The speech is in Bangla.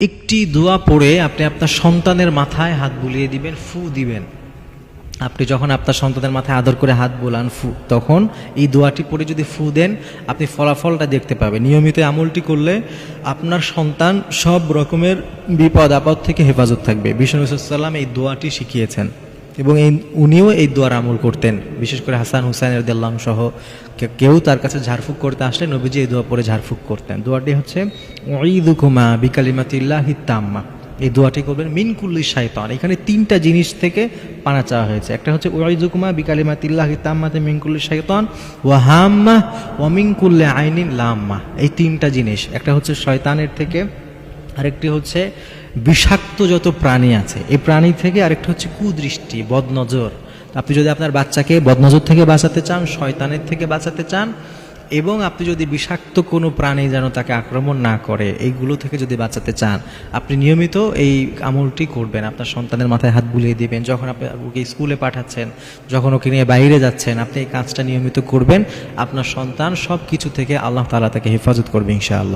একটি দোয়া পড়ে আপনি আপনার সন্তানের মাথায় হাত বুলিয়ে দিবেন, ফু দিবেন। আপনি যখন আপনার সন্তানের মাথায় আদর করে হাত বোলান, ফু, তখন এই দোয়াটি পড়ে যদি ফু দেন, আপনি ফলাফলটা দেখতে পাবেন। নিয়মিত আমলটি করলে আপনার সন্তান সব রকমের বিপদ আপদ থেকে হেফাজত থাকবে। বিষ্ণু সাল্লাম এই দোয়াটি শিখিয়েছেন। এবং এই উনিও এই দোয়ার আমল করতেন। বিশেষ করে হাসান হুসাইনের দেল্লাম সহ কেউ তার কাছে ঝাড়ফুঁক করতে আসলে নবীজি এই দোয়া পরে ঝাড়ফুঁক করতেন। দোয়াটি হচ্ছে ঈদুকুমা বিকালিমাতিল্লাহি তাম্মা। এই দোয়াটি করবেন মিনকুল্লি শাইতান। এখানে তিনটা জিনিস থেকে পানা চাওয়া হয়েছে। একটা হচ্ছে ওয়াইজুকুমা বিকালিমাতিল্লাহি তাম্মাতে মিনকুল্লি শাইতান ওয়া হাম্মা ওয়া মিনকুল্লি আইনিন লাম্মা এই তিনটা জিনিস। একটা হচ্ছে, শয়তানের থেকে আরেকটি হচ্ছে বিষাক্ত যত প্রাণী আছে, এই প্রাণী থেকে আরেকটা হচ্ছে কুদৃষ্টি, বদনজর। আপনি যদি আপনার বাচ্চাকে বদনজর থেকে বাঁচাতে চান, শয়তানের থেকে বাঁচাতে চান, এবং আপনি যদি বিষাক্ত কোনো প্রাণী যেন তাকে আক্রমণ না করে, এইগুলো থেকে যদি বাঁচাতে চান, আপনি নিয়মিত এই আমলটি করবেন। আপনার সন্তানের মাথায় হাত বুলিয়ে দিবেন, যখন আপনি ওকে স্কুলে পাঠাচ্ছেন, যখন ওকে নিয়ে বাইরে যাচ্ছেন, আপনি এই কাজটা নিয়মিত করবেন। আপনার সন্তান সব কিছু থেকে আল্লাহ তালা তাকে হেফাজত করবে ইনশাআল্লাহ।